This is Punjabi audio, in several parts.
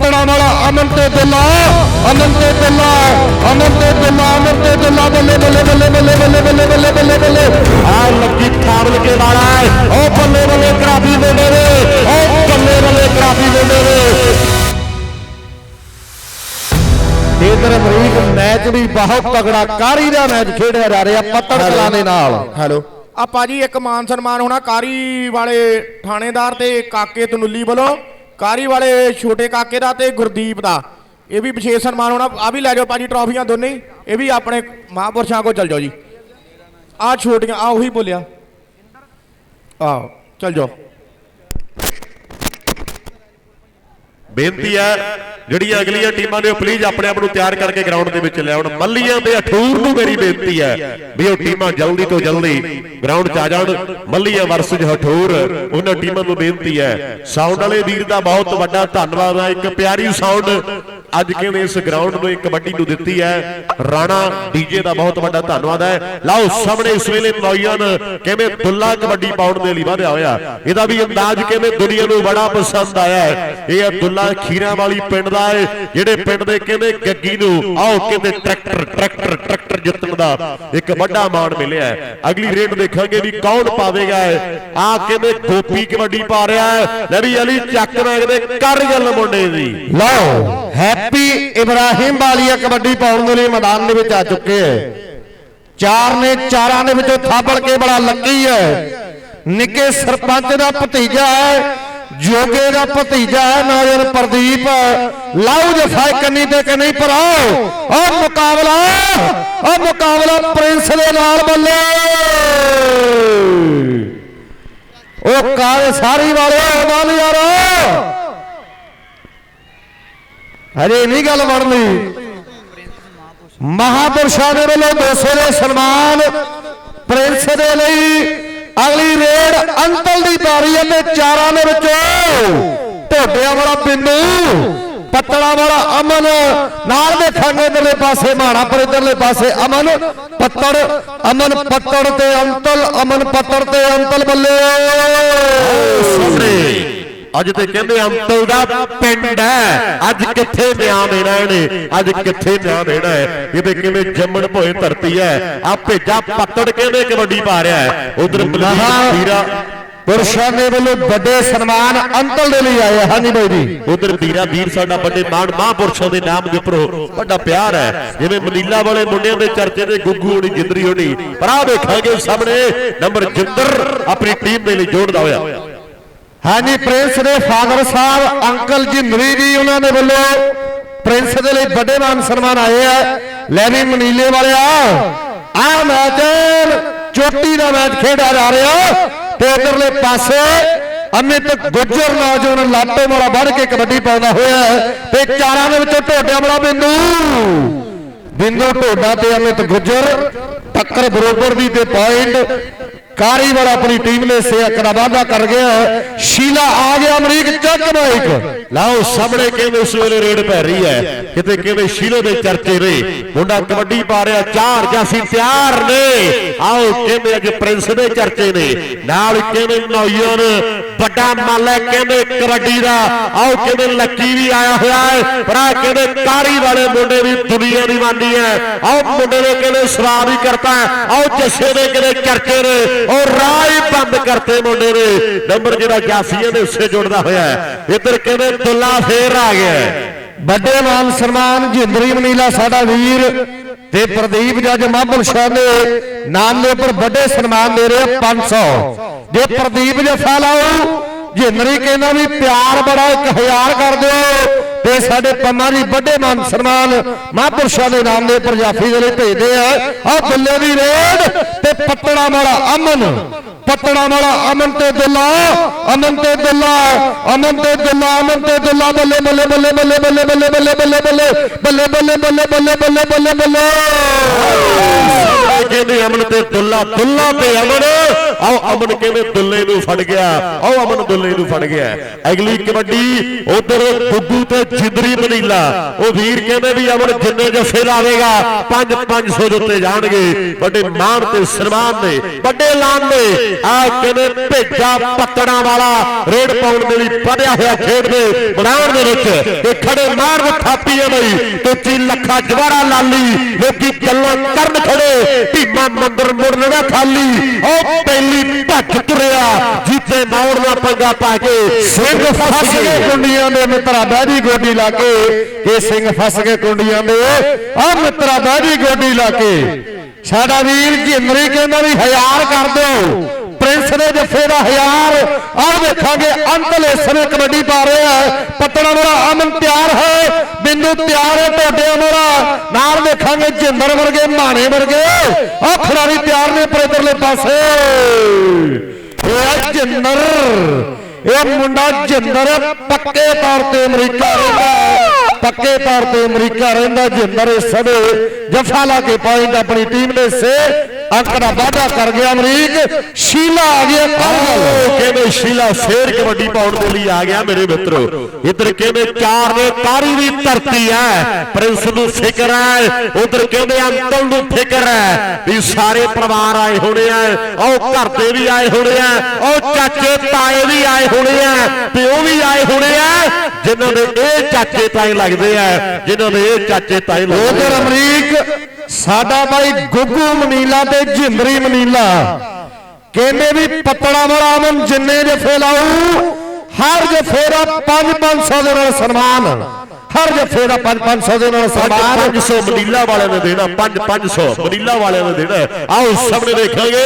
ਪੱਤਣਾ ਵਾਲਾ ਅਮਨ ਤੇ ਦੁੱਲਾ ਅਮਨ ਤੇ ਦੁੱਲਾ ਅਮਨ ਤੇ ਦੁੱਲਾ ਅਮਨ ਤੇ ਦੁੱਲਾ ਬੱਲੇ ਬੱਲੇ ਬੱਲੇ ਬੱਲੇ ਬੱਲੇ ਬੱਲੇ ਬੱਲੇ ਬੱਲੇ ਬੱਲੇ। ਆ ਲੱਗੀ ਥਾਵਲ ਕੇ ਵਾਲਾ ਉਹ ਬੱਲੇ ਬੱਲੇ ਕਰਾਬੀ ਮੁੰਡੇ ਦੇ ਉਹ ਬੱਲੇ ਬੱਲੇ ਕਰਾਬੀ ਮੁੰਡੇ ਦੇ ਇਧਰ ਅਮਰੀਕ ਮੈਚ ਵੀ ਬਹੁਤ ਤਗੜਾ ਕਾਰੀ ਦਾ ਮੈਚ ਖੇਡਿਆ ਜਾ ਰਿਹਾ ਪੱਤੜ ਕਲਾਂ ਦੇ ਨਾਲ। ਹੈਲੋ। ਆਪਾਂ ਜੀ ਇੱਕ ਮਾਨ ਸਨਮਾਨ ਹੋਣਾ ਕਾਰੀ ਵਾਲੇ ਥਾਣੇਦਾਰ ਤੇ ਕਾਕੇ ਤਨੁੱਲੀ ਵੱਲੋਂ। ਕਾਰੀ ਵਾਲੇ ਛੋਟੇ ਕਾਕੇ ਦਾ ਤੇ ਗੁਰਦੀਪ ਦਾ। ਇਹ ਵੀ ਵਿਸ਼ੇਸ਼ ਸਨਮਾਨ ਹੋਣਾ। ਆ ਵੀ ਲੈ ਜਾਓ ਭਾਜੀ ਟਰਾਫੀਆਂ ਦੋਨੇ ਇਹ ਵੀ ਆਪਣੇ ਮਹਾਂਪੁਰਸ਼ਾਂ ਕੋਲ ਚੱਲ ਜਾਓ ਜੀ। ਆ ਛੋਟੀਆਂ ਆ ਉਹੀ ਬੋਲਿਆ। ਆਹੋ, ਚੱਲ ਜਾਓ। ਬੇਨਤੀ ਹੈ ਜਿਹੜੀਆਂ ਅਗਲੀਆਂ ਟੀਮਾਂ ਨੇ ਉਹ ਪਲੀਜ਼ ਆਪਣੇ ਆਪ ਨੂੰ ਤਿਆਰ ਕਰਕੇ ਗਰਾਊਂਡ ਦੇ ਵਿੱਚ ਲਿਆਉਣ ਮੱਲੀਆਂ ਦੇ ਅਠੂਰ ਨੂੰ ਮੇਰੀ ਬੇਨਤੀ ਹੈ ਵੀ ਉਹ ਟੀਮਾਂ ਜਲਦੀ ਤੋਂ ਜਲਦੀ ਗਰਾਊਂਡ 'ਚ ਆ ਜਾਣ। ਮੱਲੀਆਂ ਵਰਸਜ ਹਠੂਰ, ਉਹਨਾਂ ਟੀਮਾਂ ਨੂੰ ਬੇਨਤੀ ਹੈ। ਸਾਊਂਡ ਵਾਲੇ ਵੀਰ ਦਾ ਬਹੁਤ ਵੱਡਾ ਧੰਨਵਾਦ ਹੈ। ਇੱਕ ਪਿਆਰੀ ਸਾਊਂਡ ਅੱਜ ਕਿਵੇਂ ਇਸ ਗਰਾਊਂਡ ਨੂੰ ਕਬੱਡੀ ਨੂੰ ਦਿੱਤੀ ਹੈ? ਰਾਣਾ ਡੀਜੇ ਦਾ ਬਹੁਤ ਵੱਡਾ ਧੰਨਵਾਦ ਹੈ। ਲਓ, ਸਾਹਮਣੇ ਇਸ ਵੇਲੇ ਨੌਜਵਾਨ ਕਿਵੇਂ ਦੁੱਲਾ ਕਬੱਡੀ ਪਾਉਣ ਦੇ ਲਈ ਵਧਿਆ ਹੋਇਆ। ਇਹਦਾ ਵੀ ਅੰਦਾਜ਼ ਕਿਵੇਂ ਦੁਨੀਆ ਨੂੰ ਬੜਾ ਪਸੰਦ ਆਇਆ ਹੈ। ਇਹ ਹੈ ਦੁੱਲਾ ਖੀਰਾਂ ਵਾਲੀ ਪਿੰਡ ਦਾ ਹੈ, ਜਿਹੜੇ ਪਿੰਡ ਦੇ ਕਹਿੰਦੇ ਗੱਗੀ ਨੂੰ, ਆਓ ਕਹਿੰਦੇ ਟਰੈਕਟਰ ਟਰੈਕਟਰ ਟਰੈਕਟਰ ਜਿੱਤਣ ਦਾ ਇੱਕ ਵੱਡਾ ਮਾਣ ਮਿਲਿਆ ਹੈ। ਅਗਲੀ ਰੇਡ ਦੇਖਾਂਗੇ ਵੀ ਕੌਣ ਪਾਵੇਗਾ ਆ ਕਹਿੰਦੇ ਗੋਪੀ ਕਬੱਡੀ ਪਾ ਰਿਹਾ ਹੈ। ਲੈ ਵੀ ਅਲੀ ਚੱਕ ਵੇਖਦੇ ਕਰ ਗੱਲ ਮੁੰਡੇ ਦੀ। ਲਓ, ਹੈਪੀ ਇਬਰਾਹਿਮ ਵਾਲੀਆ ਕਬੱਡੀ ਪਾਉਣ ਦੇ ਲਈ ਮੈਦਾਨ ਦੇ ਵਿੱਚ ਆ ਚੁੱਕੇ ਹੈ। ਚਾਰ ਨੇ ਚਾਰਾਂ ਦੇ ਵਿੱਚੋਂ ਥਾਪੜ ਕੇ ਬੜਾ ਲੱਕੀ ਹੈ। ਨਿੱਕੇ ਸਰਪੰਚ ਦਾ ਭਤੀਜਾ ਹੈ। ਜੋਗੇ ਦਾ ਭਤੀਜਾ ਹੈ ਨੌਜਵਾਨ ਪ੍ਰਦੀਪ। ਲਾਉ ਜਫਾ ਕੰਨੀ ਤੇ ਕਿ ਨਹੀਂ ਭਰਾਓ। ਉਹ ਮੁਕਾਬਲਾ ਉਹ ਮੁਕਾਬਲਾ ਪ੍ਰਿੰਸ ਦੇ ਨਾਲ ਬੱਲੇ। ਉਹ ਕਾਲੇ ਸਾਰੀ ਵਾਲੇ ਨਾਲ ਯਾਰੋ। ਹਜੇ ਨਹੀਂ ਗੱਲ ਬਣਨੀ ਮਹਾਪੁਰਸ਼ਾਂ ਦੇ ਵੱਲੋਂ 200 ਦੇ ਸਨਮਾਨ ਪ੍ਰਿੰਸ ਦੇ ਲਈ ਅਗਲੀ ਰੇਡ ਅੰਤਲ ਦੀ ਪਾਰੀ ਹੈ ਤੇ ਚਾਰਾਂ ਦੇ ਵਿੱਚੋਂ ਢੋਡਿਆਂ ਵਾਲਾ ਪਿੰਨੂ ਪੱਤੜਾ ਵਾਲਾ ਅਮਨ, ਨਾਲ ਦੇਖਾਂਗੇ ਇਧਰਲੇ ਪਾਸੇ ਮਾਣਾ ਪਰ ਇਧਰਲੇ ਪਾਸੇ ਅਮਨ, ਪੱਤੜ ਅਮਨ ਪੱਤੜ ਤੇ ਅੰਤਲ, ਅਮਨ ਪੱਤੜ ਤੇ ਅੰਤਲ ਬੱਲੇ। ਸਾਹਮਣੇ। ਅੱਜ ਤੇ ਕਹਿੰਦੇ ਅੰਤਲ ਦਾ ਪਿੰਡ ਹੈ। ਅੱਜ ਕਿੱਥੇ ਨਿਆਂ ਦੇਣਾ ਇਹਨੇ? ਅੱਜ ਕਿੱਥੇ ਨਿਆਂ ਦੇਣਾ ਹੈ ਇਹਦੇ ਕਿਵੇਂ ਜੰਮਣ ਭੋਏ ਧਰਤੀ ਹੈ? ਆ ਭੇਜਾ ਪੱਤੜ ਕਹਿੰਦੇ ਕਬੱਡੀ ਪਾ ਰਿਹਾ ਹੈ? ਉਧਰ ਬਲਜੀਤ ਵੀਰਾ ਪੁਰਸ਼ਾਂ ਦੇ ਵੱਲੋਂ ਵੱਡੇ ਸਨਮਾਨ ਅੰਤਲ ਦੇ ਲਈ ਆਏ। ਹਾਂਜੀ ਬਾਈ ਜੀ। ਉਧਰ ਵੀਰਾ ਵੀਰ ਸਾਡਾ ਵੱਡੇ ਮਾਣ ਮਹਾਂਪੁਰਸ਼ਾਂ ਦੇ ਨਾਮ ਦੇ ਉੱਪਰੋਂ ਵੱਡਾ ਪਿਆਰ ਹੈ। ਜਿਵੇਂ ਮਨੀਲਾ ਵਾਲੇ ਮੁੰਡਿਆਂ ਦੇ ਚਰਚੇ ਦੇ ਗੁੱਗੂ ਹੋਣੀ ਜਿੰਦਰੀ ਹੋਣੀ। ਪਰ ਆ ਵੇਖਾਂਗੇ ਸਾਹਮਣੇ ਨੰਬਰ ਜਿੰਦਰ ਆਪਣੀ ਟੀਮ ਦੇ ਲਈ ਜੋੜਦਾ ਹੋਇਆ। ਹਾਂਜੀ ਪ੍ਰਿੰਸ ਦੇ ਫਾਦਰ ਸਾਹਿਬ ਅੰਕਲ ਜੀ ਨਰੀ ਜੀ ਉਹਨਾਂ ਦੇ ਵੱਲੋਂ ਪ੍ਰਿੰਸ ਦੇ ਲਈ ਵੱਡੇ ਮਾਨ ਸਨਮਾਨ ਆਏ ਆ। ਲੈ ਵੀ ਮਨੀਲੇ ਵਾਲਿਆ ਆ ਮੈਚ ਚੋਟੀ ਦਾ ਮੈਚ ਖੇਡਿਆ ਜਾ ਰਿਹਾ। ਤੇ ਇਧਰਲੇ ਪਾਸੇ ਅਮਿਤ ਗੁੱਜਰ ਨੌਜਵਾਨ ਲਾਟੋ ਵਾਲਾ ਵੱਢ ਕੇ ਕਬੱਡੀ ਪਾਉਂਦਾ ਹੋਇਆ ਤੇ ਚਾਰਾਂ ਦੇ ਵਿੱਚੋਂ ਢੋਡਿਆਂ ਵਾਲਾ ਬਿੰਦੂ। ਬਿੰਦੂ ਢੋਡਾ ਤੇ ਅਮਿਤ ਗੁੱਜਰ ਟੱਕਰ ਬਰੋਬਰ ਦੀ ਤੇ ਪੁਆਇੰਟ ਕਾਰੀ ਆਪਣੀ ਟੀਮ ਨੇ ਸੇ ਦਾ ਵਾਅਦਾ ਕਰ ਗਿਆ ਸ਼ੀਲਾ ਆ ਗਿਆ ਅਮਰੀਕ, ਚੱਕ ਮਾਈਕ। ਲਾਓ ਸਾਹਮਣੇ ਕਿਵੇਂ ਇਸ ਵੇਲੇ ਰੇਡ ਪੈ ਰਹੀ ਹੈ। ਕਿਤੇ ਕਿਵੇਂ ਸ਼ੀਲੇ ਦੇ ਚਰਚੇ ਨੇ। ਮੁੰਡਾ ਕਬੱਡੀ ਪਾ ਰਿਹਾ, ਚਾਰ ਜਾਸੀ ਤਿਆਰ ਨੇ। ਆਓ ਕਿਵੇਂ ਅੱਜ ਪ੍ਰਿੰਸ ਦੇ ਚਰਚੇ ਨੇ। ਨਾਲ ਕਿਵੇਂ ਨੌਜਵਾਨ ਵੱਡਾ ਮੱਲ ਹੈ ਕਹਿੰਦੇ ਕਬੱਡੀ ਦਾ? ਆਓ ਕਹਿੰਦੇ ਲੱਕੀ ਵੀ ਆਇਆ ਹੋਇਆ ਹੈ? ਪਰ ਆ ਕਹਿੰਦੇ ਕਾਰੀ ਵਾਲੇ ਮੁੰਡੇ ਵੀ ਦੁਨੀਆ ਦੀ ਮੰਨਦੀ ਹੈ? ਆਓ ਮੁੰਡੇ ਨੇ ਕਹਿੰਦੇ ਸਵਾਰ ਹੀ ਕਰਤਾ ਆਓ ਜੱਸੇ ਦੇ ਕਹਿੰਦੇ ਚਰਚੇ ਨੇ? ਉਹ ਰਾਹ ਹੀ ਬੰਦ ਕਰਤੇ ਮੁੰਡੇ ਨੇ। ਨੰਬਰ ਜਿਹੜਾ ਜਾਸੀਆਂ ਦੇ ਹਿੱਸੇ ਜੁੜਦਾ ਹੋਇਆ ਹੈ। ਇੱਧਰ ਕਹਿੰਦੇ ਦੁੱਲਾ ਫੇਰ ਆ ਗਿਆ ਵੱਡੇ ਮਾਨ ਸਨਮਾਨ ਜਿੰਦਰੀ ਮਨੀਲਾ, ਸਾਡਾ ਵੀਰ ਤੇ ਪ੍ਰਦੀਪ ਜੱਜ ਮਾਹਬੁਲ ਸ਼ਾਹ ਦੇ ਨਾਮ ਦੇ ਉੱਪਰ ਵੱਡੇ ਸਨਮਾਨ ਦੇ ਰਹੇ ਆ 500 ਜੇ ਪ੍ਰਦੀਪ ਜੱਫਾ ਲਾਓ ਜਿੰਦਰੀ ਕਹਿੰਦਾ ਵੀ ਪਿਆਰ ਬੜਾ 1000 ਕਰ ਦਿਓ ਤੇ ਸਾਡੇ ਪੰਮਾ ਜੀ ਵੱਡੇ ਮਾਨ ਸਨਮਾਨ ਮਹਾਂਪੁਰਸ਼ਾਂ ਦੇ ਨਾਮ ਦੇ ਉੱਪਰ ਦੇ ਲਈ ਭੇਜਦੇ ਆ ਆ ਬੱਲੇ ਦੀ ਰੇਡ ਤੇ ਪੱਤੜਾ ਵਾਲਾ ਅਮਨ ਪੱਤੜਾ ਵਾਲਾ ਅਮਨ ਤੇ ਦੁੱਲਾ ਅਮਨ ਤੇ ਦੁੱਲਾ ਅਮਨ ਤੇ ਦੁੱਲਾ ਅਮਨ ਤੇ ਦੁੱਲਾ ਬੱਲੇ ਬੱਲੇ ਬੱਲੇ ਬੱਲੇ ਬੱਲੇ ਬੱਲੇ ਬੱਲੇ ਬੱਲੇ ਬੱਲੇ ਬੱਲੇ ਬੱਲੇ ਬੱਲੇ ਬੱਲੇ ਬੱਲੇ ਬੱਲੇ ਬੱਲੇ ਕਹਿੰਦੇ ਅਮਨ ਤੇ ਦੁੱਲਾ ਦੁੱਲਾ ਤੇ ਅਮਨ। ਆਓ ਅਮਨ ਕਹਿੰਦੇ ਦੁੱਲੇ ਨੂੰ ਫੜ ਗਿਆ? ਆਓ ਅਮਨ ਦੁੱਲੇ ਨੂੰ ਫੜ ਗਿਆ। ਅਗਲੀ ਕਬੱਡੀ ਉਧਰ ਗੁੱਗੂ ਤੇ ਜਿੰਦਰੀ ਮਨੀਲਾ ਉਹ ਵੀਰ ਕਹਿੰਦੇ ਵੀ ਅਮਨ ਜਿੰਨੇ ਜੱਫੇ ਲਾਵੇਗਾ 5 500 ਦੇ ਉੱਤੇ ਜਾਣਗੇ। ਵੱਡੇ ਮਾਣ ਤੇ ਸਨਮਾਨ ਨੇ, ਵੱਡੇ ਐਲਾਨ ਨੇ। ਆ ਕਹਿੰਦੇ ਭੇਜਾ ਪੱਤੜਾਂ ਵਾਲਾ, ਰੇਡ ਪਾਉਣ ਦੇ ਲਈ ਵਧਿਆ ਹੋਇਆ ਖੇਡ ਦੇ ਮੈਦਾਨ ਦੇ ਵਿੱਚ। ਤੇ ਖੜੇ ਮਾਰਨ ਥਾਪੀ ਹੈ ਬਈ। ਤੇ ਲੱਖਾ ਜਵਾਰਾ ਲਾਲੀ, ਲੋਕੀ ਗੱਲਾਂ ਕਰਨ ਖੜੇ। ਭੀਮਾ ਮੰਦਰ ਮੁੜਨਾ ਖਾਲੀ। ਉਹ ਪਹਿਲੀ ਭੱਜ ਤੁਰਿਆ ਜੀਤੇ ਮੌੜ ਦਾ ਪੰਗਾ ਪਾ ਕੇ ਸਿੰਘ ਫਸ ਗਏ। ਕੁੰਡੀਆਂ ਦੇ ਮਿੱਤਰਾ ਬਹਿਦੀ ਗੋਡੀ ਲਾ ਕੇ। ਇਹ ਸਿੰਘ ਫਸ ਗਏ ਕੁੰਡੀਆਂ ਦੇ ਆ ਮਿੱਤਰਾ ਬਹਿਦੀ ਗੋਡੀ ਲਾ ਕੇ। ਸਾਡਾ ਵੀਰ ਜਿੰਦਰੀ ਕਹਿੰਦਾ ਵੀ ਹਜ਼ਾਰ ਕਰ ਦਿਓ। ਪ੍ਰਿੰਸ ਦੇ ਜੱਫੇ ਦਾ ਹਜ਼ਾਰ। ਆਹ ਵੇਖਾਂਗੇ ਅੰਤਲੇ ਸਮੇਂ ਕਬੱਡੀ ਪਾ ਰਿਹਾ ਹੈ ਪੱਤਣਾ ਮੇਰਾ ਅਮਨ ਤਿਆਰ ਹੈ। ਬਿੰਦੂ ਤਿਆਰ ਹੈ ਟੋਡੇ ਮੇਰਾ ਨਾਲ ਵੇਖਾਂਗੇ ਜਿੰਦਰ ਵਰਗੇ, ਮਾਣੇ ਵਰਗੇ। ਆਹ ਖਿਡਾਰੀ ਤਿਆਰ ਨੇ ਪਰ ਪਾਸੇ। ਇਹ ਜਿੰਦਰ। ਇਹ ਮੁੰਡਾ ਜਿੰਦਰ ਪੱਕੇ ਤੌਰ ਤੇ ਅਮਰੀਕਾ ਰਹਿੰਦਾ ਪੱਕੇ ਤੌਰ ਤੇ ਅਮਰੀਕਾ ਰਹਿੰਦਾ ਜਿੰਦਰ ਇਸ ਸਮੇਂ ਜਫਾ ਲਾ ਕੇ ਪੁਆਇੰਟ ਆਪਣੀ ਟੀਮ ਦੇ ਸੇ। ਅੰਕ ਦਾ ਵਾਅਦਾ ਕਰ ਗਿਆ ਅਮਰੀਕ। ਸ਼ੀਲਾ ਆ ਗਿਆ ਉਹ ਕਹਿੰਦੇ ਸ਼ੀਲਾ ਫੇਰ ਕਬੱਡੀ ਪਾਉਣ ਦੇ ਲਈ ਆ ਗਿਆ ਮੇਰੇ ਮਿੱਤਰੋ। ਇੱਧਰ ਕਹਿੰਦੇ ਚਾਰ ਨੇ ਤਾਰੀ ਦੀ ਧਰਤੀ ਹੈ। ਪ੍ਰਿੰਸ ਨੂੰ ਫਿਕਰ ਹੈ। ਉਧਰ ਕਹਿੰਦੇ ਅੰਕਲ ਨੂੰ ਫਿਕਰ ਹੈ। ਵੀ ਸਾਰੇ ਪਰਿਵਾਰ ਆਏ ਹੋਣੇ ਆ। ਉਹ ਘਰ ਦੇ ਵੀ ਆਏ ਹੋਣੇ ਆ। ਉਹ ਚਾਚੇ ਤਾਏ ਵੀ ਆਏ ਹੋਣੇ ਆ। ਪਿਓ ਵੀ ਆਏ ਹੋਣੇ ਆ। ਜਿਨ੍ਹਾਂ ਦੇ ਇਹ ਚਾਚੇ ਤਾਏ ਲੱਗਦੇ ਆ। ਜਿਨ੍ਹਾਂ ਦੇ ਇਹ ਚਾਚੇ ਤਾਏ ਲੱਗਦੇ ਉਧਰ ਆ ਅਮਰੀਕ ਸਾਡਾ ਬਾਈ ਗੁੱਗੂ ਮਨੀਲਾ ਤੇ ਜਿੰਦਰੀ ਮਨੀਲਾ। ਕਹਿੰਦੇ ਵੀ ਪੱਤੜਾ ਵਾਲਾ ਅਮਨ ਜਿੰਨੇ ਜਫੇ ਲਾਊ ਹਰ ਜਫੇ ਦਾ 5-500 ਦੇ ਨਾਲ ਸਨਮਾਨ। ਹਰ ਜਫੇ ਦਾ 5-500 ਦੇ ਨਾਲ ਸਨਮਾਨ 500 ਮਨੀਲਾ ਵਾਲਿਆਂ ਨੇ ਦੇਣਾ 5 500 ਮਨੀਲਾ ਵਾਲਿਆਂ ਨੇ ਦੇਣਾ। ਆਓ ਸਾਹਮਣੇ ਦੇਖਾਂਗੇ।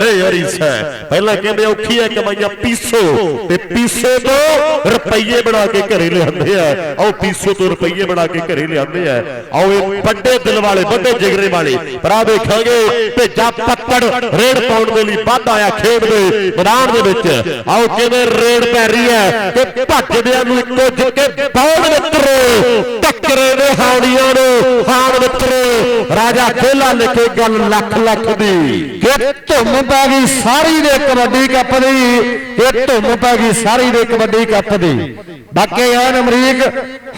ਨਹੀਂ ਹਰੀਸ ਹੈ। ਪਹਿਲਾਂ ਕਹਿੰਦੇ ਔਖੀ ਹੈ ਕਮਾਈਆਂ ਪੀਸੋ ਤੇ ਪੀਸੋ ਤੋਂ ਰੁਪਈਏ ਬਣਾ ਕੇ ਘਰੇ ਲਿਆਉਂਦੇ ਆ। ਆਓ ਪੀਸੋ ਤੋਂ ਰੁਪਈਏ ਬਣਾ ਕੇ ਘਰੇ ਲਿਆਉਂਦੇ ਆ। ਆਓ ਇਹ ਵੱਡੇ ਦਿਲ ਵਾਲੇ ਵੱਡੇ ਜਿਗਰੇ ਵਾਲੇ। ਪਰ ਆ ਦੇਖਾਂਗੇ ਭੇਜਾ ਪੱਤੜ ਰੇਡ ਪਾਉਣ ਦੇ ਲਈ ਵੱਧ ਆਇਆ ਖੇਡ ਦੇ ਮੈਦਾਨ ਦੇ ਵਿੱਚ। ਆਓ ਕਿਵੇਂ ਰੇਡ ਪੈ ਰਹੀ ਹੈ ਤੇ ਭੱਜਦਿਆਂ ਨੂੰ ਇੱਕੋ ਜਿੱਕੇ ਬਹੁਤ ਮਿੱਤਰੋ ਟੱਕਰੇ ਦੇ ਹਾਣੀਆਂ ਨੂੰ, ਹਾਣ ਮਿੱਤਰੋ, ਰਾਜਾ ਖੇਲਾ ਲਿਖੇ ਗੱਲ ਲੱਖ ਲੱਖ ਦੀ। ਕਿ ਧੁੰਮ ਪੈ ਗਈ ਸਾਰੀ ਦੇ ਕਬੱਡੀ ਕੱਪ ਦੀ, ਇਹ ਧੁੰਮ ਪੈ ਗਈ ਸਾਰੀ ਦੇ ਕਬੱਡੀ ਕੱਪ ਦੀ। ਬਾਕੀ ਐਨ ਅਮਰੀਕ,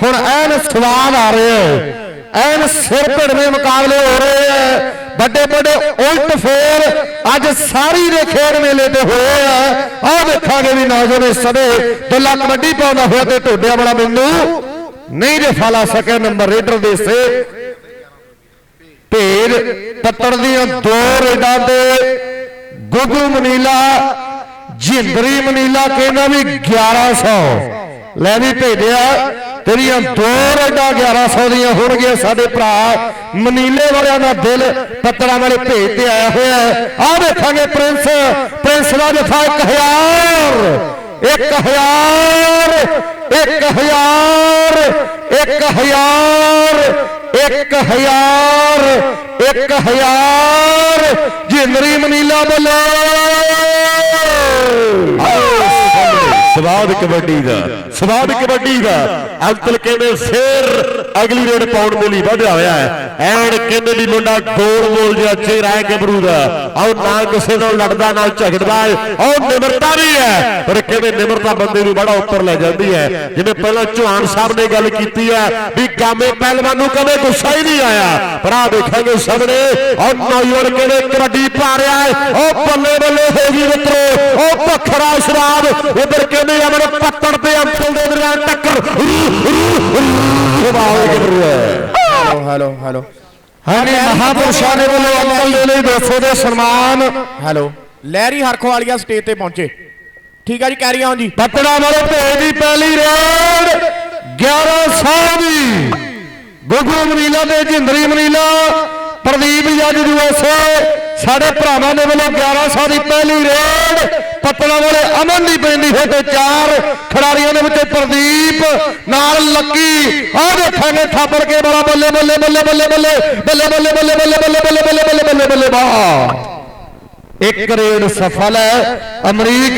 ਹੁਣ ਐਨ ਸਵਾਦ ਆ ਰਿਹਾ ਐਨ ਸਿਰ ਭਿੜਵੇਂ ਮੁਕਾਬਲੇ ਹੋ ਰਹੇ ਹੈ ਵੱਡੇ ਵੱਡੇ ਉਲਟ ਫੇਰ ਅੱਜ ਸਾਰੀ ਦੇ ਖੇਡ ਮੇਲੇ ਤੇ ਹੋਏ ਆ। ਆਹ ਵੇਖਾਂਗੇ ਵੀ ਨੌਜਵਾਨ ਸਦੇ ਦੁੱਲਾ ਕਬੱਡੀ ਪਾਉਂਦਾ ਹੋਇਆ ਤੇ ਢੋਡਿਆਂ ਵਾਲਾ ਮੈਨੂੰ ਨਹੀਂ ਜਫਾ ਲਾ ਸਕਿਆ ਨੰਬਰ ਰੇਡਰ ਦੇ ਸੇ। ਭੇਦ ਪੱਤਰ ਦੀਆਂ ਦੋ ਰੇਡਾਂ ਤੇ ਗੁੱਗੂ ਮਨੀਲਾ, ਜਿੰਦਰੀ ਮਨੀਲਾ ਕਹਿੰਦਾ ਵੀ 1100 ਲੈ ਵੀ ਭੇਜਿਆ, ਤੇਰੀਆਂ ਦੋ ਰੇਡਾਂ 1100 ਦੀਆਂ ਹੋਣਗੀਆਂ ਸਾਡੇ ਭਰਾ। ਮਨੀਲੇ ਵਾਲਿਆਂ ਦਾ ਦਿਲ ਪੱਤਰਾਂ ਵਾਲੇ ਭੇਜ ਤੇ ਆਇਆ ਹੋਇਆ ਆਹ ਵੇਖਾਂਗੇ ਪ੍ਰਿੰਸ ਪ੍ਰਿੰਸ ਦਾ ਜਫਾ 1000 ਇੱਕ ਇੱਕ ਹਜ਼ਾਰ ਇੱਕ ਹਜ਼ਾਰ ਇੱਕ 1000 1000 1000 ਜਿੰਦਰੀ ਮਨੀਲਾ ਬੋਲੋ। ਸਵਾਦ ਕਬੱਡੀ ਦਾ ਸਵਾਦ ਕਬੱਡੀ ਦਾ। ਅੰਕਲ ਕਹਿੰਦੇ ਫੇਰ ਅਗਲੀ ਰੇਡ ਪਾਉਣ ਦੇ ਲਈ ਵਧਿਆ ਹੋਇਆ ਹੈ। ਐਨ ਕਹਿੰਦੇ ਵੀ ਮੁੰਡਾ ਗੋਲ ਗੋਲ ਜਿਹਾ ਚਿਹਰਾ ਹੈ ਗੱਭਰੂ ਦਾ। ਆਓ ਨਾ ਕਿਸੇ ਨਾਲ ਲੜਦਾ ਨਾਲ ਝਗੜਦਾ ਹੈ। ਆਓ ਨਿਮਰਤਾ ਵੀ ਹੈ। ਪਰ ਕਹਿੰਦੇ ਨਿਮਰਤਾ ਬੰਦੇ ਨੂੰ ਬੜਾ ਉੱਪਰ ਲੈ ਜਾਂਦੀ ਹੈ। ਜਿਵੇਂ ਪਹਿਲਾਂ ਚੌਹਾਨ ਸਾਹਿਬ ਨੇ ਗੱਲ ਕੀਤੀ ਹੈ ਵੀ ਗਾਮੇ ਪਹਿਲਵਾਨ ਨੂੰ ਕਦੇ ਗੁੱਸਾ ਹੀ ਨਹੀਂ ਆਇਆ। ਪਰ ਆ ਦੇਖਾਂਗੇ ਸਾਹਮਣੇ ਆਓ ਨੌਜਵਾਨ ਕਹਿੰਦੇ ਕਬੱਡੀ ਪਾ ਰਿਹਾ ਹੈ। ਉਹ ਬੱਲੇ ਬੱਲੇ ਹੋ ਗਈ ਮਿੱਤਰੋ ਉਹ ਭਖਰਾ ਸ਼ਰਾਬ ਉਧਰ ਕਹਿੰਦੇ ਅਮਰ ਪੱਤੜ ਤੇ ਅੰਕਲ ਦੇ ਦਰਮਿਆਨ ਟੱਕਰ ਵਾਹ ਗੱਭਰੂ ਹੈ। Hello hello hello. ਹਾਂਜੀ ਮਹਾਪੁਰਸ਼ਾਂ ਦੇ ਵੱਲੋਂ ਅੰਕਲ ਦੇ ਲਈ 200 ਦੇ ਸਨਮਾਨ। ਹੈਲੋ ਲਹਿਰੀ ਹਰਖੋ ਵਾਲੀਆ ਸਟੇਜ ਤੇ ਪਹੁੰਚੇ। ਠੀਕ ਆ ਜੀ ਕੈਰੀ ਆਨ ਜੀ। ਪਤੜਾ ਵਾਲੇ ਭੇਜ ਦੀ ਪਹਿਲੀ ਰੇਡ 1100 ਦੀ। ਗੁੱਗੂ ਮਨੀਲਾ ਤੇ ਜਿੰਦਰੀ ਮਨੀਲਾ ਪ੍ਰਦੀਪ ਜੱਜ ਯੂਐਸਏ ਸਾਡੇ ਭਰਾਵਾਂ ਦੇ ਵੱਲੋਂ 1100 ਦੀ ਪਹਿਲੀ ਰੇਡ ਪਤੜਾ ਵਾਲੇ ਅਮਨ ਦੀ ਪੈਂਦੀ ਹੈ ਤੇ ਚਾਰ ਖਿਡਾਰੀਆਂ ਦੇ ਵਿੱਚ ਪ੍ਰਦੀਪ ਨਾਲ ਲੱਕੀ ਆਹ ਦੇਖਾਂਗੇ ਥਾਪੜ ਕੇ ਬੜਾ ਬੱਲੇ ਬੱਲੇ ਬੱਲੇ ਬੱਲੇ ਬੱਲੇ ਬੱਲੇ ਬੱਲੇ ਬੱਲੇ ਬੱਲੇ ਬੱਲੇ ਬੱਲੇ ਬੱਲੇ ਬੱਲੇ ਬੱਲੇ ਬੱਲੇ ਬੱਲੇ ਵਾਹ ਇੱਕ ਰੇਡ ਸਫਲ ਹੈ ਅਮਰੀਕ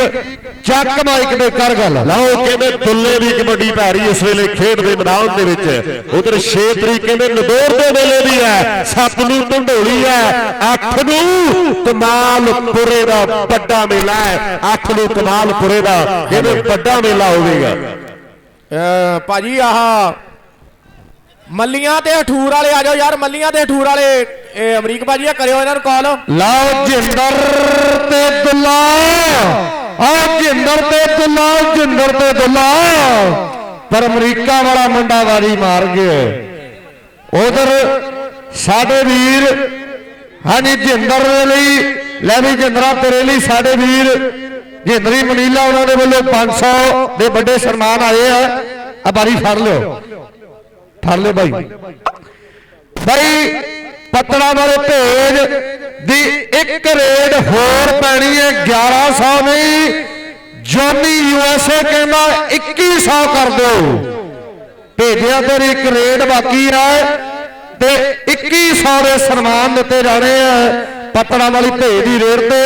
ਚੱਕ ਮਾਈਕ ਤੇ ਕਰ ਗੱਲ? ਲਓ ਕਹਿੰਦੇ ਦੁੱਲੇ ਦੀ ਕਬੱਡੀ ਪੈ ਰਹੀ ਇਸ ਵੇਲੇ ਖੇਡ ਦੇ ਮੈਦਾਨ ਦੇ ਵਿੱਚ। ਉਧਰ 6 ਤਰੀਕ ਕਹਿੰਦੇ ਨਦੌਰ ਦੇ ਵੇਲੇ ਦੀ ਹੈ। 7 ਨੂੰ ਢੰਡੋਲੀ ਹੈ 8 ਨੂੰ ਕਮਾਲਪੁਰੇ ਦਾ ਵੱਡਾ ਮੇਲਾ ਹੈ। 8 ਨੂੰ ਕਮਾਲਪੁਰੇ ਦਾ ਕਹਿੰਦੇ ਵੱਡਾ ਮੇਲਾ ਹੋਵੇਗਾ। ਭਾਜੀ ਆਹ ਮੱਲੀਆਂ ਤੇ ਹਠੂਰ ਵਾਲੇ ਆ ਜਾਓ ਯਾਰ ਮੱਲੀਆਂ ਤੇ ਹਠੂਰ ਵਾਲੇ। ਇਹ ਅਮਰੀਕ ਭਾਜੀ ਆ ਕਰਿਓ ਇਹਨਾਂ ਨੂੰ ਕਾਲ ਲਓ ਜਿੰਦਰ ਤੇ ਦੁੱਲਾ। ਆ ਜਿੰਦਰ ਤੇ ਦੁੱਲਾ ਜਿੰਦਰ ਤੇ ਦੁੱਲਾ ਪਰ ਅਮਰੀਕਾ ਵਾਲਾ ਮੁੰਡਾ ਵਾਰੀ ਮਾਰ ਗਿਆ। ਉਧਰ ਸਾਡੇ ਵੀਰ, ਹਾਂਜੀ, ਜਿੰਦਰ ਦੇ ਲਈ, ਲੈ ਵੀ ਜਿੰਦਰਾ, ਤੇਰੇ ਲਈ ਸਾਡੇ ਵੀਰ, ਜਿੰਦਰੀ ਮਨੀਲਾ ਉਹਨਾਂ ਦੇ ਵੱਲੋਂ 500 ਦੇ ਵੱਡੇ ਸਨਮਾਨ ਆਏ ਆ। ਆ ਬਾਰੀ ਫੜ ਲਿਓ। ਫੜ ਲਿਓ ਬਾਈ। ਬਈ ਪਤੜਾ ਵਾਲੇ ਭੇਜ ਦੀ ਇੱਕ ਰੇਡ ਹੋਰ ਪੈਣੀ ਹੈ। 1100 ਨਹੀਂ ਜੋਨੀ ਯੂਐਸਏ ਕਹਿੰਦਾ 2100 ਕਰ ਦਿਓ। ਭੇਜਿਆ ਤੇ ਇੱਕ ਰੇਡ ਬਾਕੀ ਹੈ ਤੇ 2100 ਦੇ ਸਨਮਾਨ ਦਿੱਤੇ ਜਾਣੇ ਆ। ਪਤੜਾ ਵਾਲੀ ਭੇਜ ਦੀ ਰੇਡ ਤੇ।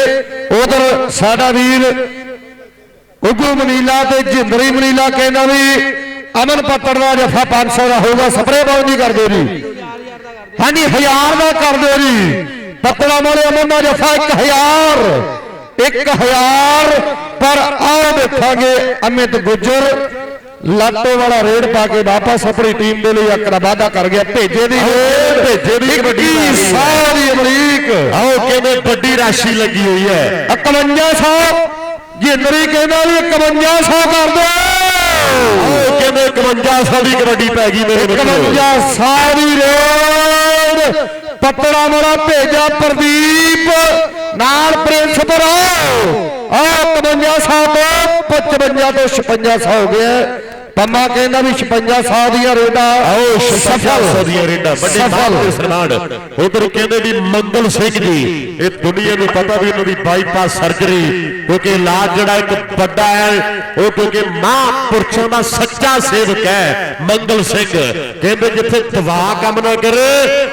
ਉਧਰ ਸਾਡਾ ਵੀਰ ਉਗੂ ਮਨੀਲਾ ਤੇ ਜਿੰਦਰੀ ਮਨੀਲਾ ਕਹਿੰਦਾ ਵੀ ਅਮਨ ਪੱਤੜ ਦਾ ਜਫਾ 500 ਦਾ ਹੋਊਗਾ। ਸਪਰੇ ਬਾਉ ਕਰ ਦਿਓ ਜੀ। ਹਾਂਜੀ 1000 ਦਾ ਕਰ ਦਿਓ ਜੀ। ਪੱਤੜਾ ਵਾਲੇ ਅਮਨ ਦਾ ਜਫਾ 1000 1000 ਪਰ ਆਓ ਦੇਖਾਂਗੇ ਅਮਿਤ ਗੁੱਜਰ। ਲਾਟੋ ਵਾਲਾ ਰੇਡ ਪਾ ਕੇ ਵਾਪਸ ਆਪਣੀ ਟੀਮ ਦੇ ਲਈ ਇੱਕ ਵਾਅਦਾ ਕਰ ਗਿਆ। ਭੇਜੇ ਦੀ ਰੇਡ ਭੇਜੇ ਦੀ ਕਬੱਡੀ ਹੈ। ਸਾਰੀ ਅਮਰੀਕ। ਆਓ ਕਹਿੰਦੇ ਵੱਡੀ ਰਾਸ਼ੀ ਲੱਗੀ ਹੋਈ ਹੈ। 5100 ਜਿੰਦਰੀ ਕਹਿੰਦਾ ਵੀ 5100 ਕਰ ਦਿਓ। ਆਓ ਕਹਿੰਦੇ 5100 ਦੀ ਕਬੱਡੀ ਪੈ ਗਈ ਮੇਰੇ ਮਿੱਤਰੋ। 51 ਦੀ ਰੋਡ। ਪੱਤੜਾ ਮੋੜਾ ਭੇਜਾ ਪ੍ਰਦੀਪ। ਨਾਲ ਪ੍ਰਿੰਸ ਬਰੋ ਆ 51 ਤੋਂ 55 ਤੋਂ 56 ਹੋ ਗਿਆ ਪੰਮਾ ਕਹਿੰਦਾ ਵੀ 56 ਦੀਆਂ ਰੇਡਾਂ ਆਓ ਸਫਲ। ਦੀਆਂ ਰੇਡਾਂ ਵੱਡੇ ਮਾਨ ਦੇ ਸਨਮਾਨ। ਉਧਰ ਕਹਿੰਦੇ ਵੀ ਮੰਗਲ ਸਿੰਘ ਜੀ ਇਹ ਦੁਨੀਆ ਨੂੰ ਪਤਾ ਵੀ ਉਹਨਾਂ ਦੀ ਬਾਈਪਾਸ ਸਰਜਰੀ ਕਿਉਂਕਿ ਇਲਾਜ ਜਿਹੜਾ ਇੱਕ ਵੱਡਾ ਹੈ ਉਹ ਕਿਉਂਕਿ ਮਹਾਂਪੁਰਸ਼ਾਂ ਦਾ ਸੱਚਾ ਸੇਵਕ ਹੈ ਮੰਗਲ ਸਿੰਘ। ਕਹਿੰਦੇ ਜਿੱਥੇ ਦਵਾ ਕੰਮ ਨਾ ਕਰੇ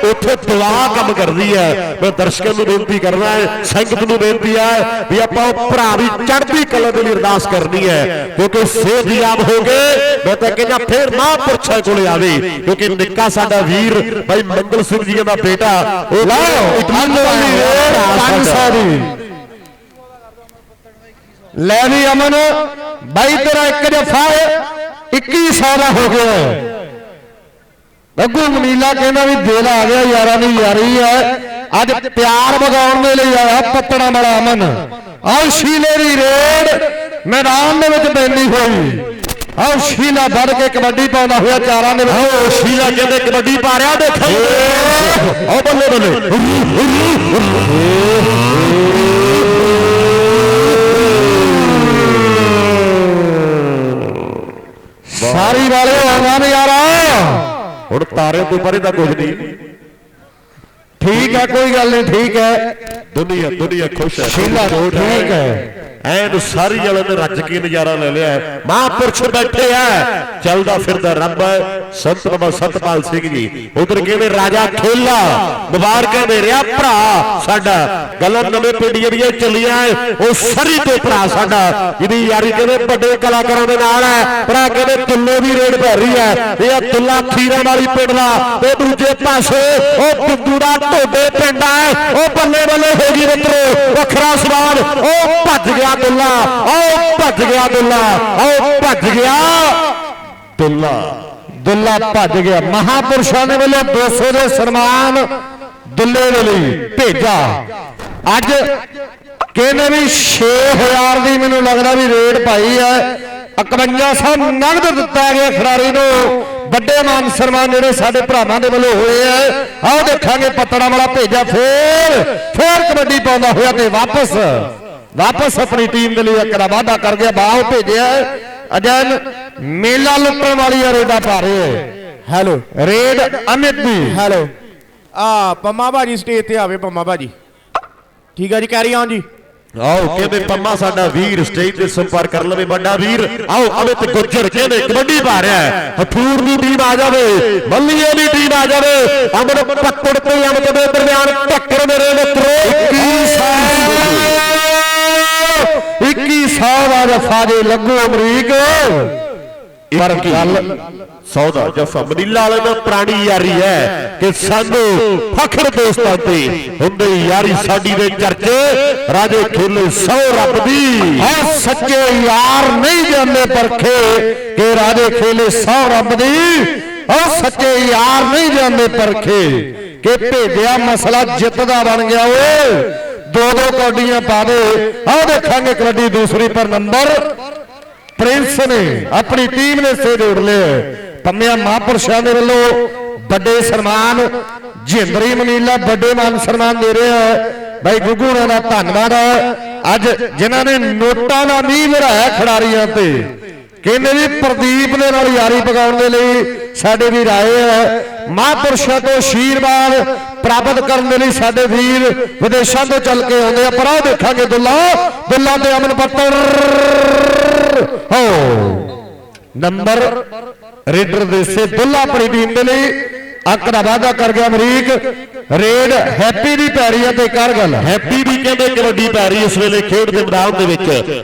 ਉੱਥੇ ਦੁਆ ਕੰਮ ਕਰਦੀ ਹੈ। ਮੈਂ ਦਰਸ਼ਕਾਂ ਨੂੰ ਬੇਨਤੀ ਕਰਨਾ ਹੈ ਸੰਗਤ ਨੂੰ ਬੇਨਤੀ ਹੈ ਵੀ ਆਪਾਂ ਉਹ ਭਰਾ ਦੀ ਚੜ੍ਹਦੀ ਕਲਾ ਦੇ ਲਈ ਅਰਦਾਸ ਕਰਨੀ ਹੈ ਕਿਉਂਕਿ ਸਿਹਤਯਾਬ ਹੋ ਗਏ। ਮੈਂ ਤਾਂ ਕਹਿੰਦਾ ਫੇਰ ਮਹਾਂਪੁਰਸ਼ਾਂ ਕੋਲੇ ਆਵੇ ਕਿਉਂਕਿ ਨਿੱਕਾ ਸਾਡਾ ਵੀਰ ਭਾਈ ਮੰਗਲ ਸਿੰਘ ਜੀ ਦਾ ਬੇਟਾ ਉਹ ਲਓ ਇਟਲੀ ਅਮਨ ਵਾਲੀ ਰੇਡ 500 ਦੀ। ਲੈ ਵੀ ਅਮਨ ਬਾਈ ਤੇਰਾ ਇੱਕ ਜਫਾ 2100 ਦਾ ਹੋ ਗਿਆ। ਗੱਗੂ ਮਨੀਲਾ ਕਹਿੰਦਾ ਵੀ ਦਿਲ ਆ ਗਿਆ ਯਾਰਾਂ ਦੀ ਯਾਰੀ ਹੈ ਅੱਜ ਪਿਆਰ ਵਗਾਉਣ ਦੇ ਲਈ ਆਇਆ ਪੱਤਣਾ ਵਾਲਾ ਅਮਨ। ਆਓ ਸ਼ੀਲੇ ਦੀ ਰੇਡ ਮੈਦਾਨ ਦੇ ਵਿੱਚ ਪੈਂਦੀ ਹੋਈ। ਆਓ ਸ਼ੀਲਾ ਵੱਧ ਕੇ ਕਬੱਡੀ ਪਾਉਂਦਾ ਹੋਇਆ ਚਾਰਾਂ ਦੇ ਵਿੱਚ। ਆਓ ਸ਼ੀਲਾ ਕਹਿੰਦੇ ਕਬੱਡੀ ਪਾ ਰਿਹਾ ਦੇਖੋ ਆਓ ਬੱਲੇ ਬੱਲੇ। ਸਾਰੀ ਵਾਲੇ ਆਉਂਦਾ ਨਜ਼ਾਰਾ ਹੁਣ ਤਾਰੇ ਤੋਂ ਪਰੇ ਤਾਂ ਕੁਝ ਨਹੀਂ। ਠੀਕ ਹੈ ਕੋਈ ਗੱਲ ਨਹੀਂ ਠੀਕ ਹੈ। ਦੁਨੀਆ ਦੁਨੀਆ ਖੁਸ਼ ਹੈ। ਸ਼ੀਲਾ ਠੀਕ ਹੈ। ਐਨ ਸਾਰੀ ਵਾਲੇ ਨੇ ਰੱਜ ਕੇ ਨਜ਼ਾਰਾ ਲੈ ਲਿਆ। ਹੈ। ਮਹਾਂਪੁਰਸ਼ ਬੈਠੇ ਆ। ਚੱਲਦਾ ਫਿਰਦਾ ਰੱਬ ਹੈ। ਸੰਤ ਬਾਬਾ ਸਤਪਾਲ ਸਿੰਘ ਜੀ। ਉਧਰ ਕਹਿੰਦੇ ਰਾਜਾ ਖੇਲਾ? ਮੁਬਾਰਕਾਂ ਦੇ ਰਿਹਾ ਭਰਾ ਸਾਡਾ। ਗੱਲਾਂ ਨਵੇਂ ਪਿੰਡੀਆਂ ਦੀਆਂ ਚੱਲੀਆਂ। ਉਹ ਸਰੀ ਤੋਂ ਭਰਾ ਸਾਡਾ। ਜਿਹਦੀ ਯਾਰੀ ਕਹਿੰਦੇ ਵੱਡੇ ਕਲਾਕਾਰਾਂ ਦੇ ਨਾਲ ਹੈ। ਭਰਾ ਕਹਿੰਦੇ ਤੁੱਲੇ ਦੀ ਰੇਡ ਪੈ ਰਹੀ ਹੈ। ਇਹ ਆ ਤੁੱਲਾ ਖੀਰਾਂ ਵਾਲੀ ਪਿੰਡ ਦਾ। ਤੇ ਦੂਜੇ ਪਾਸੇ ਉਹ ਬਿੱਦੂ ਦਾ ਢੋਡੇ ਪਿੰਡ ਹੈ। ਉਹ ਬੱਲੇ ਬੱਲੇ ਹੋ ਗਈ ਮਿੱਤਰੋ। ਵੱਖਰਾ ਸਵਾਦ। ਉਹ ਭੱਜ ਗਿਆ। ਦੁੱਲਾ। ਉਹ ਭੱਜ ਗਿਆ ਦੁੱਲਾ। ਉਹ ਭੱਜ ਗਿਆ ਦੁੱਲਾ। ਦੁੱਲਾ ਭੱਜ ਗਿਆ। ਮਹਾਪੁਰਸ਼ਾਂ ਦੇ ਵੱਲੋਂ 200 ਦੇ ਸਨਮਾਨ ਦੁੱਲੇ ਦੇ ਲਈ ਭੇਜਾ। ਅੱਜ ਕਹਿੰਦੇ ਵੀ 6000 ਦੀ ਮੈਨੂੰ ਲੱਗਦਾ ਵੀ ਰੇਟ ਪਾਈ ਹੈ। 5100 ਨਗਦ ਦਿੱਤਾ ਗਿਆ ਖਿਡਾਰੀ ਨੂੰ। ਵੱਡੇ ਮਾਨ ਸਨਮਾਨ ਜਿਹੜੇ ਸਾਡੇ ਭਰਾਵਾਂ ਦੇ ਵੱਲੋਂ ਹੋਏ ਆ। ਆਓ ਦੇਖਾਂਗੇ, ਪੱਤੜਾ ਵਾਲਾ ਭੇਜਾ ਫੇਰ। ਫੇਰ ਕਬੱਡੀ ਪਾਉਂਦਾ ਹੋਇਆ ਤੇ ਵਾਪਸ। ਵਾਪਸ ਆਪਣੀ ਟੀਮ ਦੇ ਲਈ ਇੱਕ ਦਾ ਵਾਅਦਾ ਕਰ ਗਿਆ ਬਾਹਰ ਭੇਜਿਆ ਅਜਨ ਮੇਲਾ ਲੁੱਟਣ ਵਾਲੀ ਆ ਰੇਡਾ ਪਾ ਰਹੇ ਹੈ। ਹੈਲੋ ਰੇਡ ਅਮਿਤ ਦੀ। ਹੈਲੋ ਆ ਪੰਮਾ ਭਾਜੀ ਸਟੇਜ ਤੇ ਆਵੇ ਪੰਮਾ ਭਾਜੀ। ਠੀਕ ਆ ਜੀ ਕੈਰੀ ਆਨ ਜੀ। ਆਓ ਕਹਿੰਦੇ ਪੰਮਾ ਸਾਡਾ ਵੀਰ ਸਟੇਜ ਤੇ ਸੰਪਰਕ ਕਰ ਲਵੇ ਵੱਡਾ ਵੀਰ। ਆਓ ਅਮਿਤ ਗੁੱਜਰ ਕਹਿੰਦੇ ਕਬੱਡੀ ਪਾ ਰਿਹਾ ਹੈ। ਹਥੂਰ ਦੀ ਟੀਮ ਆ ਜਾਵੇ ਮੱਲੀਏ ਦੀ ਟੀਮ ਆ ਜਾਵੇ। ਅਮਨ ਪੱਤੜ ਤੇ ਅਮਿਤ ਦੇ ਦਰਮਿਆਨ ਟੱਕਰ ਮੇਰੇ ਮਿੱਤਰੋ 21 ਸਾਲ ਸੌਦਾ ਜਫਾ ਜੇ ਲੱਗੂ ਅਮਰੀਕ। ਪਰ ਗੱਲ ਸੌਦਾ ਜਫਾ ਮਨੀਲਾ ਵਾਲੇ ਨਾਲ ਪੁਰਾਣੀ ਯਾਰੀ ਹੈ ਕਿ ਸਾਨੂੰ ਫਖਰ ਦੋਸਤਾਂ ਤੇ ਹੁੰਦੇ ਯਾਰੀ ਸਾਡੀ ਦੇ ਚਰਚੇ। ਰਾਜੇ ਖੇਲੇ ਸੌ ਰੱਬ ਦੀ। ਆ ਸੱਚੇ ਯਾਰ ਨਹੀਂ ਜਾਂਦੇ ਪਰਖੇ ਕਿ ਰਾਜੇ ਖੇਲੇ ਸੌ ਰੱਬ ਦੀ। ਆ ਸੱਚੇ ਯਾਰ ਨਹੀਂ ਜਾਂਦੇ ਪਰਖੇ ਕਿ ਭੇਜਿਆ ਮਸਲਾ ਜਿੱਤ ਦਾ ਬਣ ਗਿਆ ਓਏ। ਦੋ ਦੋ ਕੌਡੀਆਂ ਪਾ ਦੇ। ਆ ਦੇਖਾਂਗੇ ਕਬੱਡੀ ਦੂਸਰੀ ਪਰ ਨੰਬਰ। ਪ੍ਰਿੰਸ ਨੇ ਆਪਣੀ ਟੀਮ ਨੇ ਸੇ ਜੋੜ ਲਿਆ। ਪੰਮਿਆ ਮਹਾਂਪੁਰਸ਼ਾਂ ਦੇ ਵੱਲੋਂ ਵੱਡੇ ਸਨਮਾਨ ਜਿੰਦਰੀ ਮਨੀਲਾ ਵੱਡੇ ਮਾਨ ਸਨਮਾਨ ਦੇ ਰਿਹਾ ਬਾਈ ਗੁੱਗੂ ਹੋਣਾ ਦਾ ਧੰਨਵਾਦ ਹੈ। ਅੱਜ ਜਿਨ੍ਹਾਂ ਨੇ ਨੋਟਾਂ ਦਾ ਮੀਂਹ ਵਰਾਇਆ ਖਿਡਾਰੀਆਂ ਤੇ। ਕਹਿੰਦੇ ਵੀ ਪ੍ਰਦੀਪ ਦੇ ਨਾਲ ਯਾਰੀ ਪਕਾਉਣ ਦੇ ਲਈ ਸਾਡੇ ਵੀਰ ਆਏ ਹੈ। ਮਹਾਂਪੁਰਸ਼ਾਂ ਤੋਂ ਆਸ਼ੀਰਵਾਦ ਪ੍ਰਾਪਤ ਕਰਨ ਦੇ ਲਈ ਸਾਡੇ ਵੀਰ ਵਿਦੇਸ਼ਾਂ ਤੋਂ ਚੱਲ ਕੇ ਆਉਂਦੇ ਆ, ਪਰ ਆਹ ਦੇਖਾਂਗੇ ਦੁੱਲਾ ਦੁੱਲਾ ਤੇ ਅਮਨ ਪੱਤਰ। ਹੋ। ਨੰਬਰ ਰੇਡਰ ਦੇ ਸੇ ਦੁੱਲਾ ਆਪਣੀ ਟੀਮ ਦੇ ਲਈ ਅੰਕ ਦਾ ਵਾਅਦਾ ਕਰ ਗਿਆ ਅਮਰੀਕ। ਰੇਡ ਹੈਪੀ ਦੀ ਪੈ ਰਹੀ ਹੈ ਤੇ ਕਰ ਗੱਲ। ਹੈਪੀ ਵੀ ਕਹਿੰਦੇ ਕਬੱਡੀ ਪੈ ਰਹੀ ਇਸ ਵੇਲੇ ਖੇਡ ਦੇ ਮੈਦਾਨ ਦੇ ਵਿੱਚ।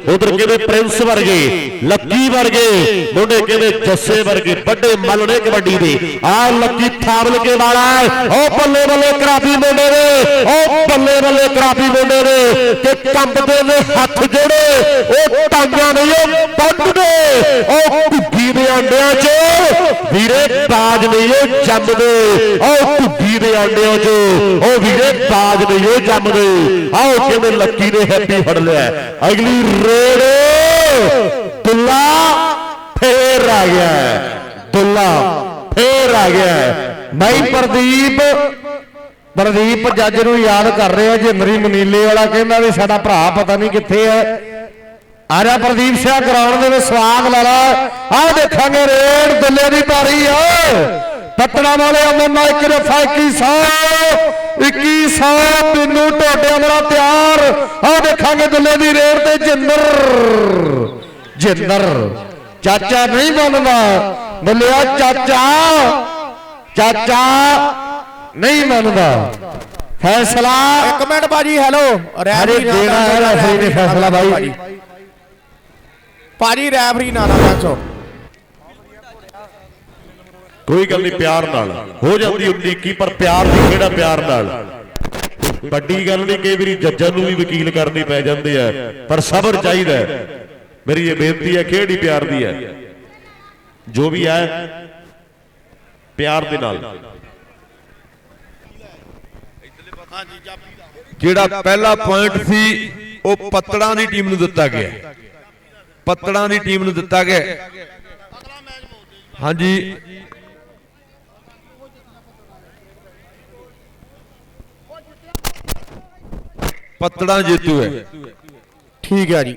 ਉਧਰ ਕਹਿੰਦੇ ਪ੍ਰਿੰਸ ਵਰਗੇ, ਲੱਕੀ ਵਰਗੇ, ਮੁੰਡੇ ਕਹਿੰਦੇ ਜੱਸੇ ਵਰਗੇ, ਵੱਡੇ ਮੱਲ ਨੇ ਕਬੱਡੀ ਦੇ। ਆ ਲੱਕੀ ਥਾਵਲ ਵਾਲਾ, ਉਹ ਬੱਲੇ ਬੱਲੇ ਕਰਾਫੀ ਮੁੰਡੇ ਨੇ ਉਹ ਬੱਲੇ ਬੱਲੇ ਕਰਾਫੀ ਮੁੰਡੇ ਨੇ ਕਿ ਕੰਬਦੇ ਨੇ ਹੱਥ ਜਿਹੜੇ, ਉਹ ਟਾਂਗਾਂ ਨਹੀਂ ਉਹ ਪੰਡਦੇ ਉਹ ਘੁੱਗੀ ਦੇ ਆਂਡਿਆਂ 'ਚ। ਵੀਰੇ, ਬਾਜ ਨਹੀਂ, ਉਹ ਜੰਮਦੇ ਉਹ ਘੁੱਗੀ ਦੇ ਆਂਡਿਆਂ ਉਹ ਵੀਰੇ ਬਾਜ ਨਹੀਂ ਉਹ ਜੰਮਦੇ ਆਓ ਕਹਿੰਦੇ ਲੱਕੀ ਨੇ ਹੈਪੀ ਫੜ ਲਿਆ। ਅਗਲੀ ਰੇਡ। ਦੁੱਲਾ ਫੇਰ ਆ ਗਿਆ। ਦੁੱਲਾ ਫੇਰ ਆ ਗਿਆ। ਬਾਈ ਪ੍ਰਦੀਪ ਪ੍ਰਦੀਪ ਜੱਜ ਨੂੰ ਯਾਦ ਕਰ ਰਿਹਾ ਜਿੰਦਰੀ ਮਨੀਲੇ ਵਾਲਾ ਕਹਿੰਦਾ ਵੀ ਸਾਡਾ ਭਰਾ ਪਤਾ ਨਹੀਂ ਕਿੱਥੇ ਹੈ। ਆ ਜਾ ਪ੍ਰਦੀਪ ਸਿੰਘ ਗਰਾਊਂਡ ਦੇ ਵਿੱਚ ਸਵਾਗ ਲਾ ਲਾ। ਆਹ ਦੇਖਾਂਗੇ ਰੇਡ, ਦੁੱਲੇ ਦੀ ਪਾਰੀ ਆ। ਪੱਤਣਾ ਵਾਲੇ ਅਮਨ ਨਾਇਕ ਨੇ ਫਾਇਕੀ ਸੌ 2100 ਪਿੰਨੂ ਟੋਟਿਆਂ ਵਾਲਾ ਤਿਆਰ। ਆਹ ਦੇਖਾਂਗੇ ਦੁੱਲੇ ਦੀ ਰੇਡ ਤੇ ਜਿੰਦਰ। ਜਿੰਦਰ। ਚਾਚਾ ਨਹੀਂ ਮੰਨਦਾ। ਬੱਲਿਆ ਚਾਚਾ। ਚਾਚਾ ਨਹੀਂ ਮੰਨਦਾ। ਫੈਸਲਾ ਇੱਕ ਮਿੰਟ ਬਾਜੀ ਹੈਲੋ ਅਰੇ ਦੇਣਾ ਹੈ ਰੈਫਰੀ ਨੇ ਫੈਸਲਾ ਬਾਈ ਭਾਜੀ। ਰੈਫਰੀ ਨਾ ਨਾ ਦੱਸੋ। ਕੋਈ ਗੱਲ ਨਹੀਂ ਪਿਆਰ ਨਾਲ। ਹੋ ਜਾਂਦੀ ਉਡੀਕੀ ਪਰ ਪਿਆਰ ਦੀ ਕਿਹੜਾ ਪਿਆਰ ਨਾਲ? ਵੱਡੀ ਗੱਲ ਨਹੀਂ, ਕਈ ਵਾਰੀ ਜੱਜਾਂ ਨੂੰ ਵੀ ਵਕੀਲ ਕਰਨੀ ਪੈ ਜਾਂਦੇ ਆ, ਪਰ ਸਬਰ ਚਾਹੀਦਾ ਮੇਰੀ ਇਹ ਬੇਨਤੀ ਹੈ, ਕਿਹੜੀ ਪਿਆਰ ਦੀ ਹੈ? ਜੋ ਵੀ ਹੈ, ਪਿਆਰ ਦੇ ਨਾਲ। ਜਿਹੜਾ ਪਹਿਲਾ ਪੁਆਇੰਟ ਸੀ, ਉਹ ਪੱਤੜਾਂ ਦੀ ਟੀਮ ਨੂੰ ਦਿੱਤਾ ਗਿਆ। ਪੱਤੜਾਂ ਦੀ ਟੀਮ ਨੂੰ ਦਿੱਤਾ ਗਿਆ। ਹਾਂਜੀ ਪੱਤੜਾਂ ਜੇਤੂ ਹੈ। ਠੀਕ ਹੈ ਜੀ।